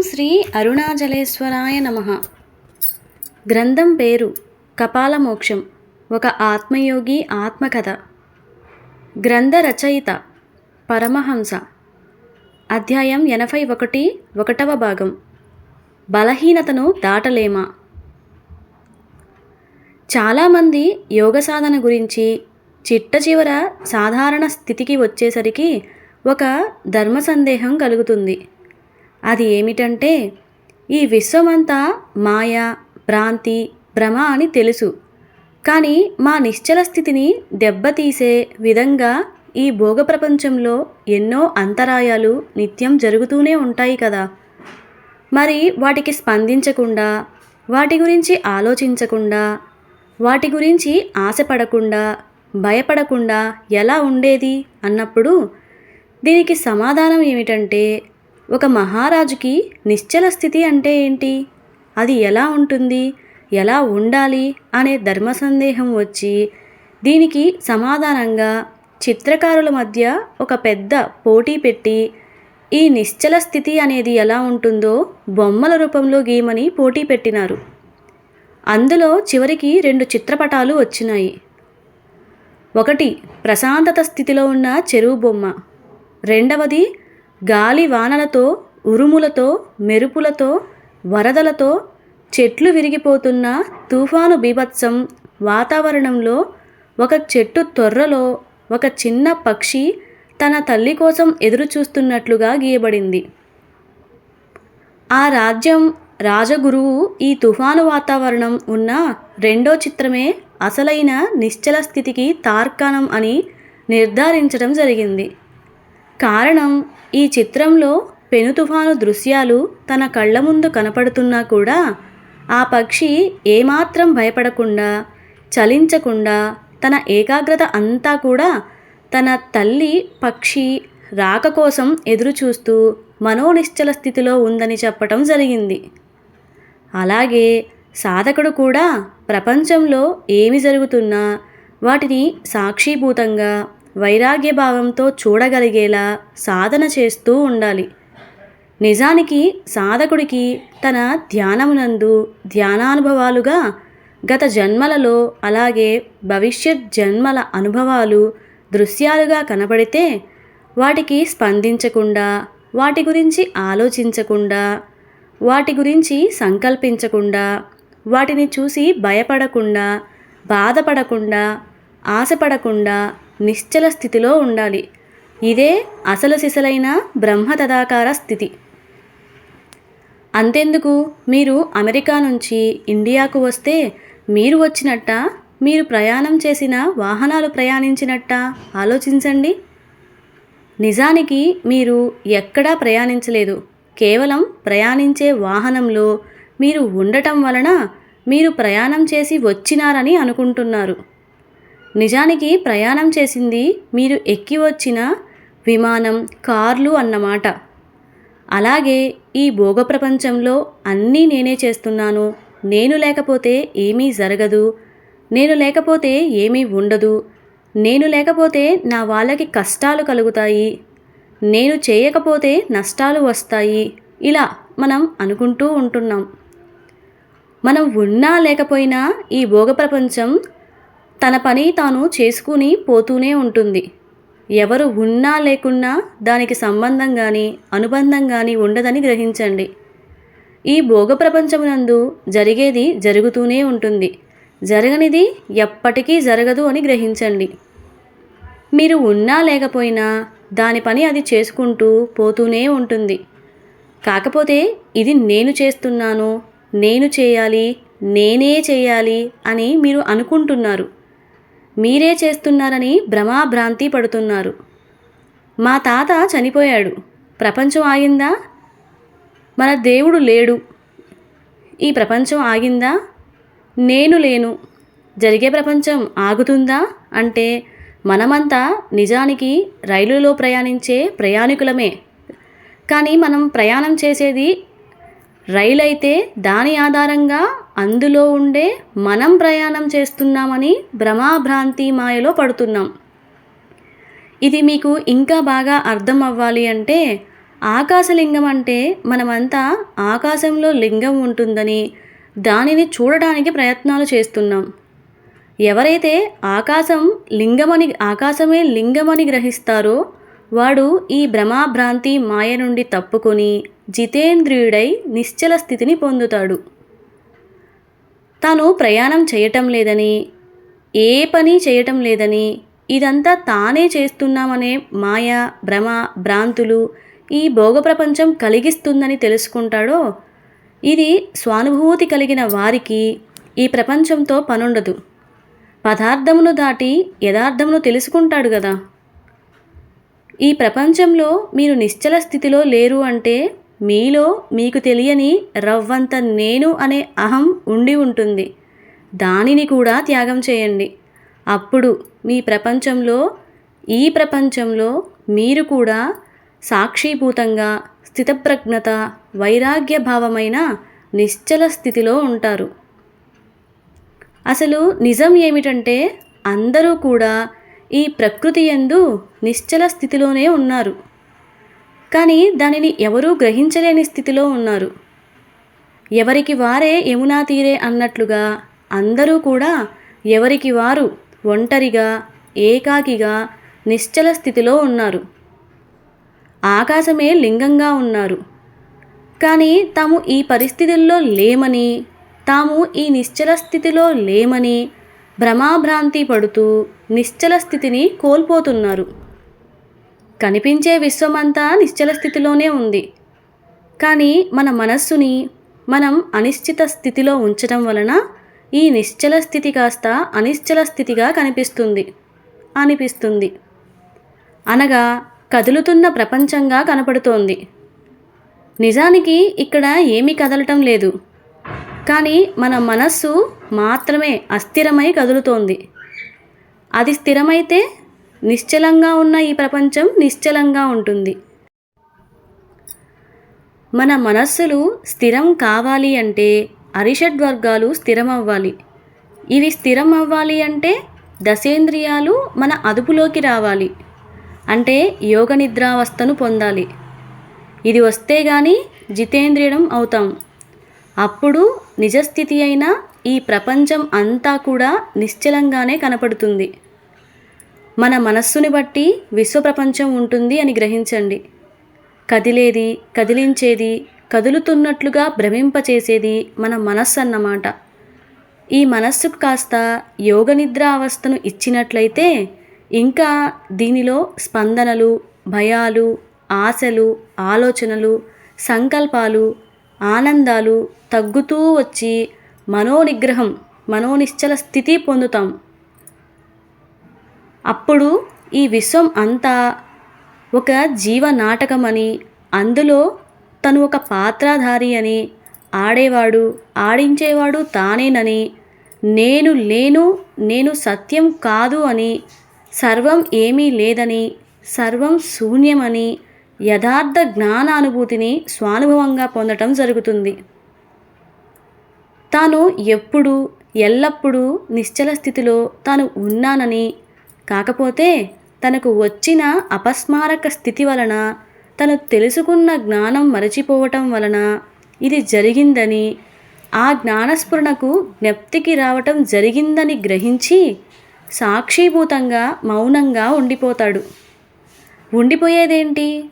శ్రీ అరుణాచలేశ్వరాయ నమ. గ్రంథం పేరు కపాలమోక్షం ఒక ఆత్మయోగి ఆత్మకథ. గ్రంథ రచయిత పరమహంస. అధ్యాయం ఎనభై ఒకటి ఒకటవ భాగం. బలహీనతను దాటలేమా? చాలామంది యోగ సాధన గురించి చిట్ట చివర సాధారణ స్థితికి వచ్చేసరికి ఒక ధర్మ సందేహం కలుగుతుంది. అది ఏమిటంటే ఈ విశ్వమంతా మాయ భ్రాంతి భ్రమ అని తెలుసు. కానీ మా నిశ్చల స్థితిని దెబ్బతీసే విధంగా ఈ భోగ ప్రపంచంలో ఎన్నో అంతరాయాలు నిత్యం జరుగుతూనే ఉంటాయి కదా. మరి వాటికి స్పందించకుండా వాటి గురించి ఆలోచించకుండా వాటి గురించి ఆశపడకుండా భయపడకుండా ఎలా ఉండేది అన్నప్పుడు దీనికి సమాధానం ఏమిటంటే ఒక మహారాజుకి నిశ్చల స్థితి అంటే ఏంటి? అది ఎలా ఉంటుంది? ఎలా ఉండాలి? అనే ధర్మ సందేహం వచ్చి దీనికి సమాధానంగా చిత్రకారుల మధ్య ఒక పెద్ద పోటీ పెట్టి ఈ నిశ్చల స్థితి అనేది ఎలా ఉంటుందో బొమ్మల రూపంలో గీయమని పోటీ పెట్టినారు. అందులో చివరికి రెండు చిత్రపటాలు వచ్చినాయి. ఒకటి ప్రశాంతత స్థితిలో ఉన్న చెరువు బొమ్మ రెండవది గాలి వానలతో ఉరుములతో మెరుపులతో వరదలతో చెట్లు విరిగిపోతున్న తుఫాను బీభత్సం వాతావరణంలో ఒక చెట్టు తొర్రలో ఒక చిన్న పక్షి తన తల్లి కోసం ఎదురుచూస్తున్నట్లుగా గీయబడింది. ఆ రాజ్యం రాజగురువు ఈ తుఫాను వాతావరణం ఉన్న రెండో చిత్రమే అసలైన నిశ్చల స్థితికి తార్కాణం అని నిర్ధారించడం జరిగింది. కారణం ఈ చిత్రంలో పెను తుఫాను దృశ్యాలు తన కళ్ళ ముందు కనపడుతున్నా కూడా ఆ పక్షి ఏమాత్రం భయపడకుండా చలించకుండా తన ఏకాగ్రత అంతా కూడా తన తల్లి పక్షి రాక కోసం ఎదురుచూస్తూ మనోనిశ్చల స్థితిలో ఉందని చెప్పటం జరిగింది. అలాగే సాధకుడు కూడా ప్రపంచంలో ఏమి జరుగుతున్నా వాటిని సాక్షిభూతంగా వైరాగ్య భావంతో చూడగలిగేలా సాధన చేస్తూ ఉండాలి. నిజానికి సాధకుడికి తన ధ్యానమునందు ధ్యానానుభవాలుగా గత జన్మలలో అలాగే భవిష్యత్ జన్మల అనుభవాలు దృశ్యాలుగా కనబడితే వాటికి స్పందించకుండా వాటి గురించి ఆలోచించకుండా వాటి గురించి సంకల్పించకుండా వాటిని చూసి భయపడకుండా బాధపడకుండా ఆశపడకుండా నిశ్చల స్థితిలో ఉండాలి. ఇదే అసలు సిసలైన బ్రహ్మ తదాకార స్థితి. అంతెందుకు? మీరు అమెరికా నుంచి ఇండియాకు వస్తే మీరు వచ్చినట్ట? మీరు ప్రయాణం చేసిన వాహనాలు ప్రయాణించినట్ట? ఆలోచించండి. నిజానికి మీరు ఎక్కడా ప్రయాణించలేదు. కేవలం ప్రయాణించే వాహనంలో మీరు ఉండటం వలన మీరు ప్రయాణం చేసి వచ్చినారని అనుకుంటున్నారు. నిజానికి ప్రయాణం చేసింది మీరు ఎక్కి వచ్చిన విమానం కార్లు అన్నమాట. అలాగే ఈ భోగ ప్రపంచంలో అన్నీ నేనే చేస్తున్నాను. నేను లేకపోతే ఏమీ జరగదు. నేను లేకపోతే ఏమీ ఉండదు. నేను లేకపోతే నా వాళ్ళకి కష్టాలు కలుగుతాయి. నేను చేయకపోతే నష్టాలు వస్తాయి. ఇలా మనం అనుకుంటూ ఉంటున్నాం. మనం ఉన్నా లేకపోయినా ఈ భోగ ప్రపంచం తన పని తాను చేసుకుని పోతూనే ఉంటుంది. ఎవరు ఉన్నా లేకున్నా దానికి సంబంధం కానీ అనుబంధం కానీ ఉండదని గ్రహించండి. ఈ భోగ ప్రపంచమునందు జరిగేది జరుగుతూనే ఉంటుంది. జరగనిది ఎప్పటికీ జరగదు అని గ్రహించండి. మీరు ఉన్నా లేకపోయినా దాని పని అది చేసుకుంటూ పోతూనే ఉంటుంది. కాకపోతే ఇది నేను చేస్తున్నాను నేను చేయాలి నేనే చేయాలి అని మీరు అనుకుంటున్నారు. మీరే చేస్తున్నారని భ్రమాభ్రాంతి పడుతున్నారు. మా తాత చనిపోయాడు. ప్రపంచం ఆగిందా? మన దేవుడు లేడు. ఈ ప్రపంచం ఆగిందా? నేను లేను. జరిగే ప్రపంచం ఆగుతుందా? అంటే మనమంతా నిజానికి రైలులో ప్రయాణించే ప్రయాణికులమే. కానీ మనం ప్రయాణం చేసేది రైలు అయితే దాని ఆధారంగా అందులో ఉండే మనం ప్రయాణం చేస్తున్నామని భ్రమాభ్రాంతి మాయలో పడుతున్నాం. ఇది మీకు ఇంకా బాగా అర్థం అవ్వాలి అంటే ఆకాశలింగం అంటే మనమంతా ఆకాశంలో లింగం ఉంటుందని దానిని చూడడానికి ప్రయత్నాలు చేస్తున్నాం. ఎవరైతే ఆకాశం లింగమని ఆకాశమే లింగమని గ్రహిస్తారో వాడు ఈ భ్రమాభ్రాంతి మాయ నుండి తప్పుకొని జితేంద్రియుడై నిశ్చల స్థితిని పొందుతాడు. తాను ప్రయాణం చేయటం లేదని ఏ పని చేయటం లేదని ఇదంతా తానే చేస్తున్నామనే మాయ భ్రమ భ్రాంతులు ఈ భోగ ప్రపంచం కలిగిస్తుందని తెలుసుకుంటాడో ఇది స్వానుభూతి కలిగిన వారికి ఈ ప్రపంచంతో పనుండదు. పదార్థమును దాటి యథార్థమును తెలుసుకుంటాడు కదా ఈ ప్రపంచంలో మీరు నిశ్చల స్థితిలో లేరు అంటే మీలో మీకు తెలియని రవ్వంత నేను అనే అహం ఉండి ఉంటుంది. దానిని కూడా త్యాగం చేయండి. అప్పుడు మీ ప్రపంచంలో ఈ ప్రపంచంలో మీరు కూడా సాక్షిభూతంగా స్థితప్రజ్ఞత వైరాగ్య భావమైన నిశ్చల స్థితిలో ఉంటారు. అసలు నిజం ఏమిటంటే అందరూ కూడా ఈ ప్రకృతి ఎందు నిశ్చల స్థితిలోనే ఉన్నారు. కానీ దానిని ఎవరూ గ్రహించలేని స్థితిలో ఉన్నారు. ఎవరికి వారే యమునా తీరే అన్నట్లుగా అందరూ కూడా ఎవరికి వారు ఒంటరిగా ఏకాకిగా నిశ్చల స్థితిలో ఉన్నారు. ఆకాశమే లింగంగా ఉన్నారు. కానీ తాము ఈ పరిస్థితుల్లో లేమని తాము ఈ నిశ్చల స్థితిలో లేమని భ్రమాభ్రాంతి పడుతూ నిశ్చల స్థితిని కోల్పోతున్నారు. కనిపించే విశ్వమంతా నిశ్చల స్థితిలోనే ఉంది. కానీ మన మనస్సుని మనం అనిశ్చిత స్థితిలో ఉంచడం వలన ఈ నిశ్చల స్థితి కాస్త అనిశ్చల స్థితిగా కనిపిస్తుంది. అనిపిస్తుంది. అనగా కదులుతున్న ప్రపంచంగా కనపడుతోంది. నిజానికి ఇక్కడ ఏమీ కదలటం లేదు. కానీ మన మనస్సు మాత్రమే అస్థిరమై కదులుతోంది. అది స్థిరమైతే నిశ్చలంగా ఉన్న ఈ ప్రపంచం నిశ్చలంగా ఉంటుంది. మన మనస్సులు స్థిరం కావాలి అంటే అరిషడ్ వర్గాలు స్థిరం అవ్వాలి ఇవి స్థిరం అవ్వాలి అంటే దశేంద్రియాలు మన అదుపులోకి రావాలి. అంటే యోగ నిద్రావస్థను పొందాలి. ఇది వస్తే గాని జితేంద్రియడం అవుతాం. అప్పుడు నిజస్థితి అయిన ఈ ప్రపంచం అంతా కూడా నిశ్చలంగానే కనపడుతుంది. మన మనస్సుని బట్టి విశ్వప్రపంచం ఉంటుంది అని గ్రహించండి. కదిలేది కదిలించేది కదులుతున్నట్లుగా భ్రమింపచేసేది మన మనస్సు అన్నమాట ఈ మనస్సుకు కాస్త యోగ నిద్ర అవస్థను ఇచ్చినట్లయితే ఇంకా దీనిలో స్పందనలు భయాలు ఆశలు ఆలోచనలు సంకల్పాలు ఆనందాలు తగ్గుతూ వచ్చి మనోనిగ్రహం మనోనిశ్చల స్థితి పొందుతాం. అప్పుడు ఈ విశ్వం అంతా ఒక జీవ నాటకమని అందులో తను ఒక పాత్రధారి అని ఆడేవాడు ఆడించేవాడు తానేనని నేను లేను నేను సత్యం కాదు అని సర్వం ఏమీ లేదని సర్వం శూన్యమని యథార్థ జ్ఞానానుభూతిని స్వానుభవంగా పొందటం జరుగుతుంది. తాను ఎప్పుడు ఎల్లప్పుడూ నిశ్చల స్థితిలో తాను ఉన్నానని కాకపోతే తనకు వచ్చిన అపస్మారక స్థితి వలన తను తెలుసుకున్న జ్ఞానం మరచిపోవటం వలన ఇది జరిగిందని ఆ జ్ఞానస్ఫురణకు జ్ఞప్తికి రావటం జరిగిందని గ్రహించి సాక్షీభూతంగా మౌనంగా ఉండిపోతాడు. ఉండిపోయేదేంటి?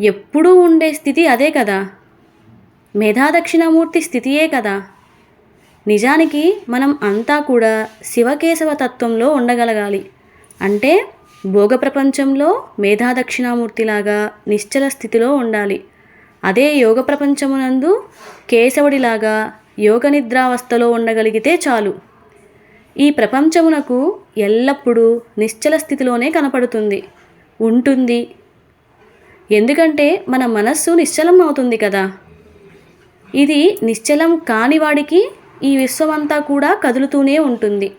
ఎప్పుడూ ఉండే స్థితి అదే కదా. మేధాదక్షిణామూర్తి స్థితియే కదా. నిజానికి మనం అంతా కూడా శివకేశవ తత్వంలో ఉండగలగాలి. అంటే భోగ ప్రపంచంలో మేధాదక్షిణామూర్తిలాగా నిశ్చల స్థితిలో ఉండాలి. అదే యోగ ప్రపంచమునందు కేశవుడిలాగా యోగ నిద్రావస్థలో ఉండగలిగితే చాలు. ఈ ప్రపంచమునకు ఎల్లప్పుడూ నిశ్చల స్థితిలోనే కనపడుతుంది. ఉంటుంది. ఎందుకంటే మన మనస్సు నిశ్చలం అవుతుంది కదా. ఇది నిశ్చలం కాని వాడికి ఈ విశ్వమంతా కూడా కదులుతూనే ఉంటుంది.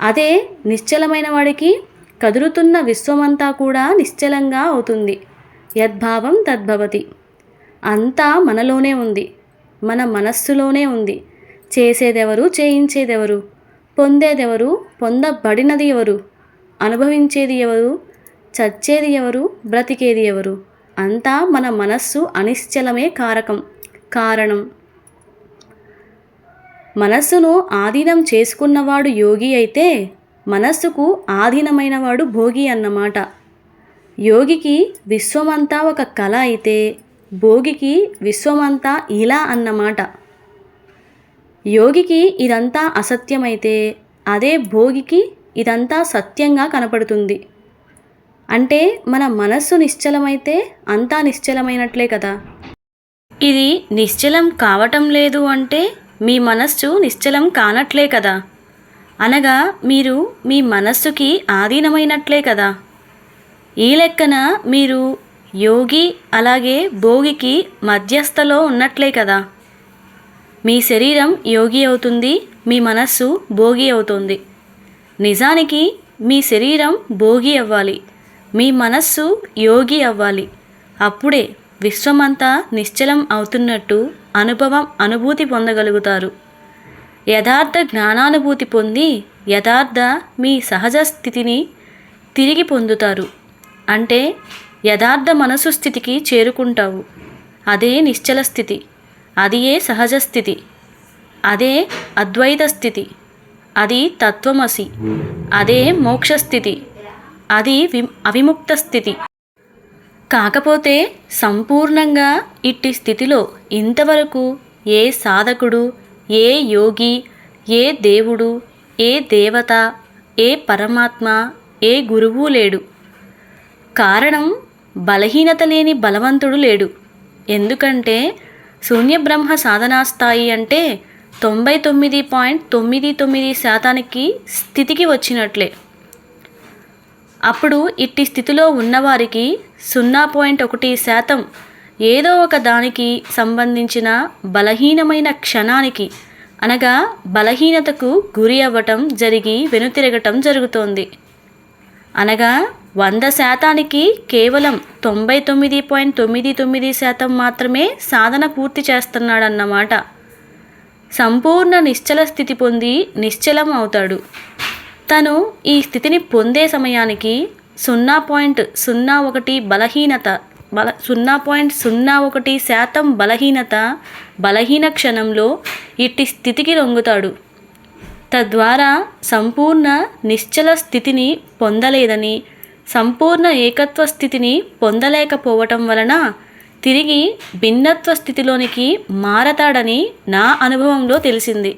అదే నిశ్చలమైన వాడికి కదులుతున్న విశ్వమంతా కూడా నిశ్చలంగా అవుతుంది. యద్భావం తద్భవతి. అంతా మనలోనే ఉంది. మన మనస్సులోనే ఉంది. చేసేదెవరు చేయించేదెవరు? పొందేదెవరు? పొందబడినది ఎవరు? అనుభవించేది ఎవరు? చచ్చేది ఎవరు? బ్రతికేది ఎవరు? అంతా మన మనస్సు అనిశ్చలమే కారకం. కారణం? మనస్సును ఆధీనం చేసుకున్నవాడు యోగి అయితే మనస్సుకు ఆధీనమైనవాడు భోగి అన్నమాట. యోగికి విశ్వమంతా ఒక కళ అయితే భోగికి విశ్వమంతా ఇలా అన్నమాట. యోగికి ఇదంతా అసత్యమైతే అదే భోగికి ఇదంతా సత్యంగా కనపడుతుంది. అంటే మన మనస్సు నిశ్చలమైతే అంతా నిశ్చలమైనట్లే కదా. ఇది నిశ్చలం కావటం లేదు అంటే మీ మనస్సు నిశ్చలం కానట్లే కదా. అనగా మీరు మీ మనస్సుకి ఆధీనమైనట్లే కదా. ఈ లెక్కన మీరు యోగి అలాగే భోగికి మధ్యస్థలో ఉన్నట్లే కదా. మీ శరీరం యోగి అవుతుంది మీ మనస్సు భోగి అవుతుంది. నిజానికి మీ శరీరం భోగి అవ్వాలి. మీ మనస్సు యోగి అవ్వాలి. అప్పుడే విశ్వమంతా నిశ్చలం అవుతున్నట్టు అనుభవం అనుభూతి పొందగలుగుతారు. యథార్థ జ్ఞానానుభూతి పొంది యథార్థ మీ సహజ స్థితిని తిరిగి పొందుతారు. అంటే యథార్థ మనసు స్థితికి చేరుకుంటావు. అదే నిశ్చల స్థితి. అదియే సహజ స్థితి. అదే అద్వైత స్థితి. అది తత్వమసి. అదే మోక్షస్థితి అది వి అవిముక్త స్థితి. కాకపోతే సంపూర్ణంగా ఇట్టి స్థితిలో ఇంతవరకు ఏ సాధకుడు ఏ యోగి ఏ దేవుడు ఏ దేవత ఏ పరమాత్మ ఏ గురువు లేడు. కారణం బలహీనత లేని బలవంతుడు లేడు. ఎందుకంటే శూన్యబ్రహ్మ సాధనా స్థాయి అంటే తొంభై తొమ్మిది పాయింట్ తొమ్మిది తొమ్మిది శాతానికి స్థితికి వచ్చినట్లే. అప్పుడు ఇట్టి స్థితిలో ఉన్నవారికి సున్నా పాయింట్ ఒకటి శాతం ఏదో ఒక దానికి సంబంధించిన బలహీనమైన క్షణానికి అనగా బలహీనతకు గురి అవ్వటం జరిగి వెనుతిరగటం జరుగుతోంది. అనగా వంద శాతానికి కేవలం తొంభై తొమ్మిది పాయింట్ తొమ్మిది తొమ్మిది శాతం మాత్రమే సాధన పూర్తి చేస్తున్నాడన్నమాట. సంపూర్ణ నిశ్చల స్థితి పొంది నిశ్చలం అవుతాడు. తను ఈ స్థితిని పొందే సమయానికి సున్నా పాయింట్ సున్నా ఒకటి బలహీనత బల సున్నా పాయింట్ సున్నా ఒకటి శాతం బలహీనత బలహీన క్షణంలో ఇట్టి స్థితికి లొంగుతాడు. తద్వారా సంపూర్ణ నిశ్చల స్థితిని పొందలేదని సంపూర్ణ ఏకత్వ స్థితిని పొందలేకపోవటం వలన తిరిగి భిన్నత్వ స్థితిలోనికి మారతాడని నా అనుభవంలో తెలిసింది.